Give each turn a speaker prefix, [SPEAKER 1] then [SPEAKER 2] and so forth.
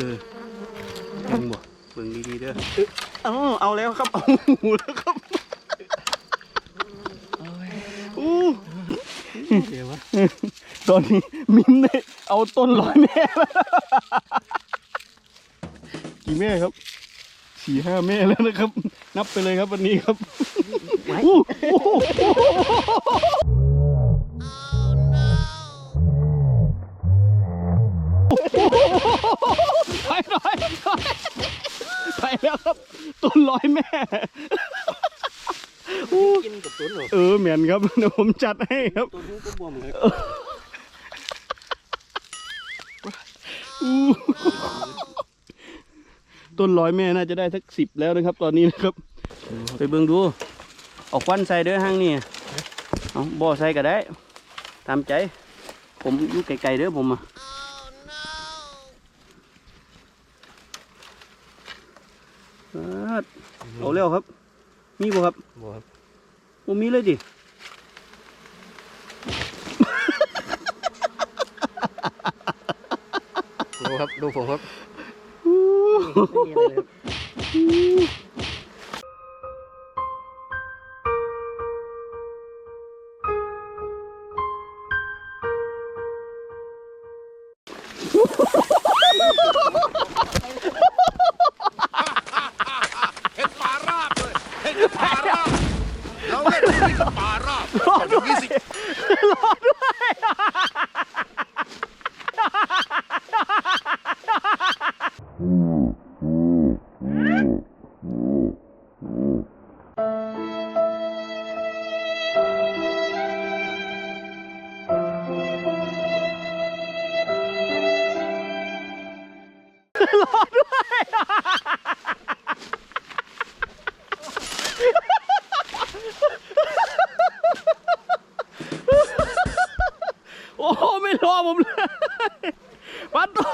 [SPEAKER 1] เออเบิ่งบ่เบิ่งดีๆเด้อเอ้าเอาแล้วครับ เอาหูแล้วครับอู้
[SPEAKER 2] เดี๋ยววะ
[SPEAKER 1] ตอนนี้มิมได้เอาต้นร้อยแม่แล้วกี่แม่ครับสี่ห้าแม่แล้วนะครับ นับไปเลยครับวันนี้ครับอู้ ไปหน่อยไปแล้วครับต้นร้อยแม่
[SPEAKER 2] กินกับต้นเหรอ
[SPEAKER 1] เออแมนครับเดี๋ยวผมจัดให้ครับ
[SPEAKER 2] ต้นก็บวมเลย
[SPEAKER 1] ต้นร้อยแม่น่าจะได้สักสิบแล้วนะครับ ตอนนี้นะครับ ไปเบิ่งดูเอาควันใส่เด้อห้างนี่เอาบ่อใส่ก็ได้ ตามใจ ผมอยู่ไกลๆเด้อผมอะ เอาเร็วครับ มีบ่ครับ
[SPEAKER 2] บวม
[SPEAKER 1] บ่มีเลยดิ
[SPEAKER 2] ดูครับ ดูผมครับ
[SPEAKER 1] อู้
[SPEAKER 2] ไม่มีอะไรเลยครับ
[SPEAKER 3] เห็นป่าราบเลยเห็นป่าราบเรา เล่นที่กับป่าราบต้องอย่างนี้สิ
[SPEAKER 1] โอ้ โอ้ไม่รอผมเลยปัดตัว